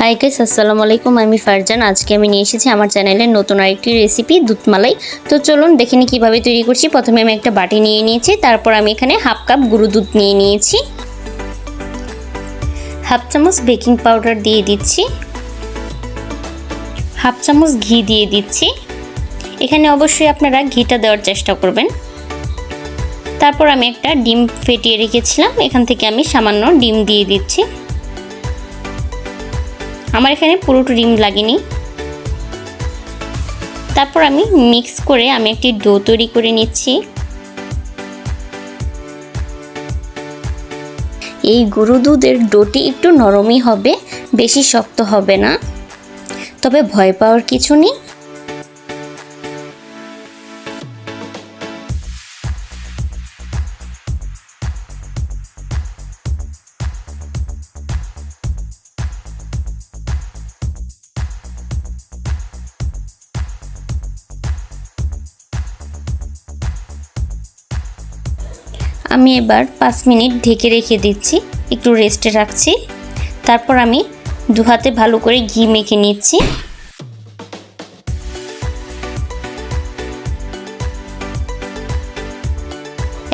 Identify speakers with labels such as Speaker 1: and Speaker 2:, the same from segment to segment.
Speaker 1: Hi guys আসসালামু আলাইকুম, আমি ফারজান। আজকে আমি নিয়ে এসেছি আমার চ্যানেলের নতুন আরেকটি রেসিপি দুধমালাই। তো চলুন দেখে নিই কীভাবে তৈরি করছি। প্রথমে আমি একটা বাটি নিয়ে নিয়েছি, তারপর আমি এখানে হাফ কাপ গুঁড়ো দুধ নিয়ে নিয়েছি। হাফ চামচ বেকিং পাউডার দিয়ে দিচ্ছি। হাফ চামচ ঘি দিয়ে দিচ্ছি। এখানে অবশ্যই আপনারা ঘিটা দেওয়ার চেষ্টা করবেন। তারপর আমি একটা ডিম ফেটিয়ে রেখেছিলাম। এখান থেকে আমি সামান্য ডিম দিয়ে দিচ্ছি। আমার এখানে পুরোটা ডিম লাগেনি। তারপর আমি মিক্স করে আমি একটি ডো তৈরি করে নিচ্ছি। এই গরু দুধের ডোটি একটু নরমই হবে, বেশি শক্ত হবে না। তবে ভয় পাওয়ার কিছু নেই। আমি এবার পাঁচ মিনিট ঢেকে রেখে দিচ্ছি, একটু রেস্টে রাখছি। তারপর আমি দু হাতে ভালো করে ঘি মেখে নিচ্ছি।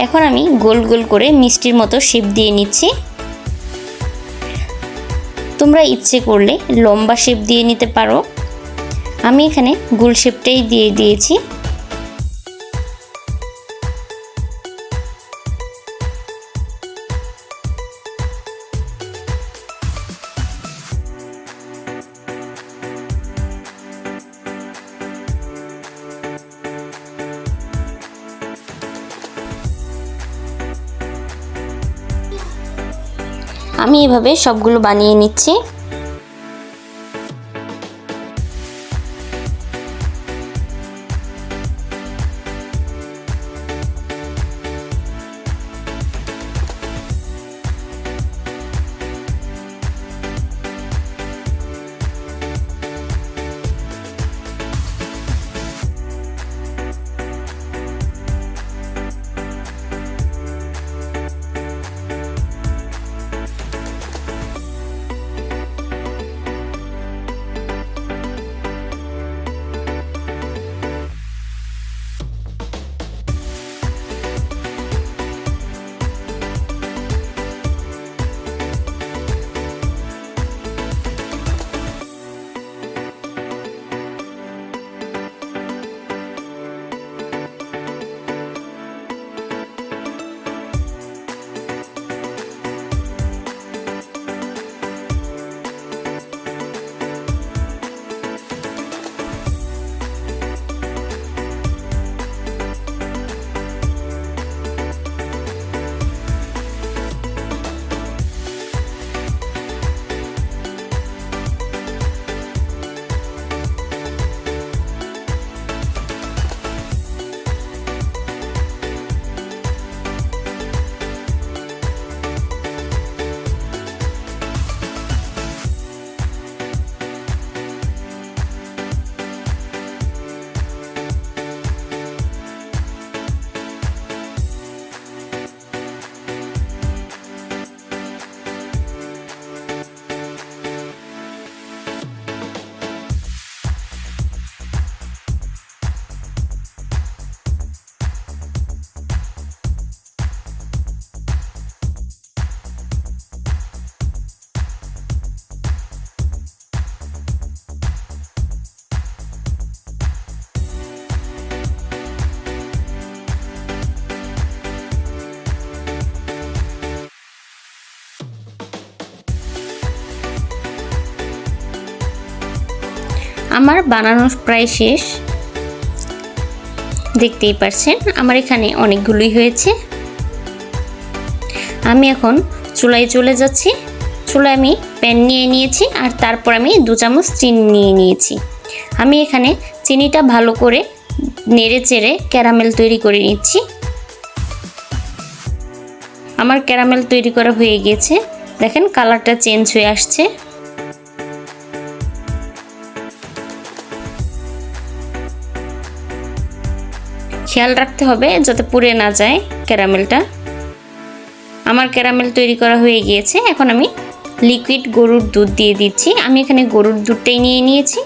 Speaker 1: এখন আমি গোল গোল করে মিষ্টির মতো শেপ দিয়ে নিচ্ছি। তোমরা ইচ্ছে করলে লম্বা শেপ দিয়ে নিতে পারো। আমি এখানে গোল শেপটাই দিয়ে দিয়েছি। আমি এভাবে সবগুলো বানিয়ে নিচ্ছি। আমার বানানো প্রায় শেষ। দেখতেই পারছেন, আমার এখানে অনেকগুলোই হয়েছে। আমি এখন চুলায় চলে যাচ্ছি। চুলায় আমি প্যান নিয়ে নিয়েছি আর তারপর আমি দু চামচ চিনি নিয়ে নিয়েছি। আমি এখানে চিনিটা ভালো করে নেড়ে চেড়ে ক্যারামেল তৈরি করে নিচ্ছি। আমার ক্যারামেল তৈরি করা হয়ে গিয়েছে দেখেন কালারটা চেঞ্জ হয়ে আসছে। খেয়াল রাখতে হবে যাতে পুড়ে না যায় ক্যারামেলটা। আমার ক্যারামেল তৈরি করা হয়ে গিয়েছে। এখন আমি লিকুইড গরুর দুধ দিয়ে দিচ্ছি। আমি এখানে গরুর দুধটাই নিয়ে নিয়েছি।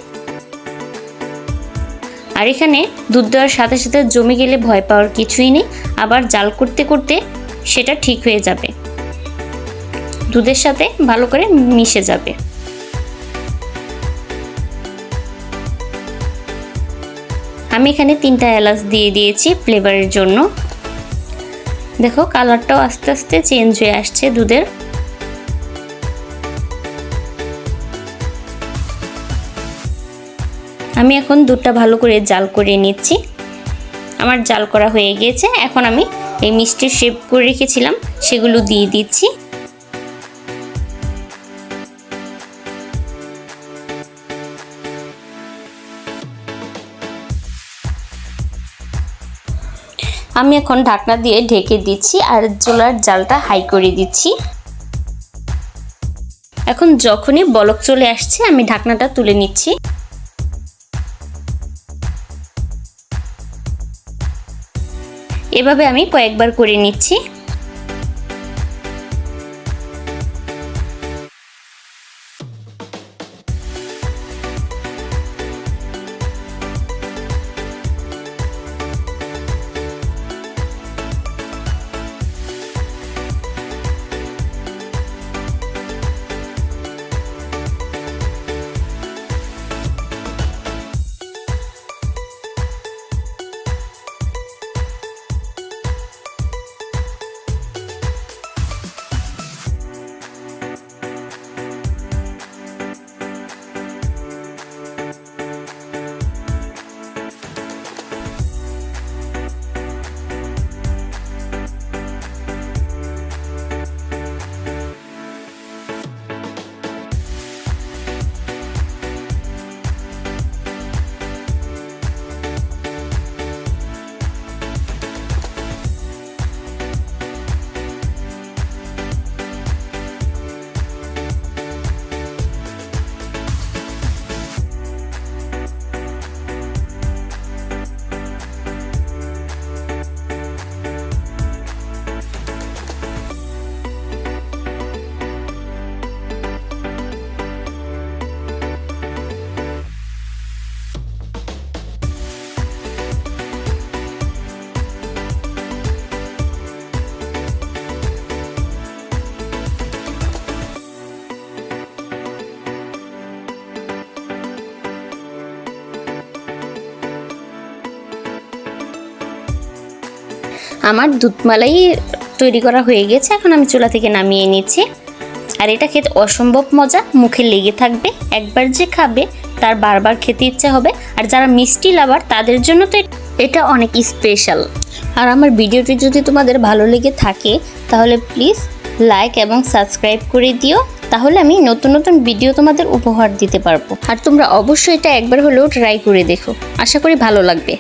Speaker 1: আর এখানে দুধ দেওয়ার সাথে সাথে জমে গেলে ভয় পাওয়ার কিছুই নেই। আবার জাল করতে করতে সেটা ঠিক হয়ে যাবে। দুধের সাথে ভালো করে মিশে যাবে। আমি এখানে তিনটা এলাচ দিয়ে দিয়েছি ফ্লেভারের জন্য। দেখো কালারটাও আস্তে আস্তে চেঞ্জ হয়ে আসছে দুধের। আমি এখন দুধটা ভালো করে জাল করে নিচ্ছি। আমার জাল করা হয়ে গিয়েছে। এখন আমি এই মিষ্টির শেপ করে রেখেছিলাম, সেগুলো দিয়ে দিচ্ছি। আমি এখন ঢাকনা দিয়ে ঢেকে দিচ্ছি আর জোলার জালটা হাই করে দিচ্ছি। এখন যখনই বলক চলে আসছে, আমি ঢাকনাটা তুলে নিচ্ছি। এভাবে আমি কয়েকবার করে নিচ্ছি। আমার দুধমালাই তৈরি করা হয়ে গেছে, এখন আমি চুলা থেকে নামিয়ে নিচ্ছি। আর এটা খেতে অসম্ভব মজা, মুখে লেগে থাকবে, একবার যে খাবে, তার বারবার খেতে ইচ্ছা হবে। আর যারা মিষ্টি লাভার, তাদের জন্য তো এটা অনেক স্পেশাল আর আমার ভিডিওটি যদি তোমাদের ভালো লেগে থাকে, তাহলে প্লিজ লাইক এবং সাবস্ক্রাইব করে দিও। তাহলে আমি নতুন নতুন ভিডিও তোমাদের উপহার দিতে পারব। আর তোমরা অবশ্যই এটা একবার হলেও ট্রাই করে দেখো। আশা করি ভালো লাগবে।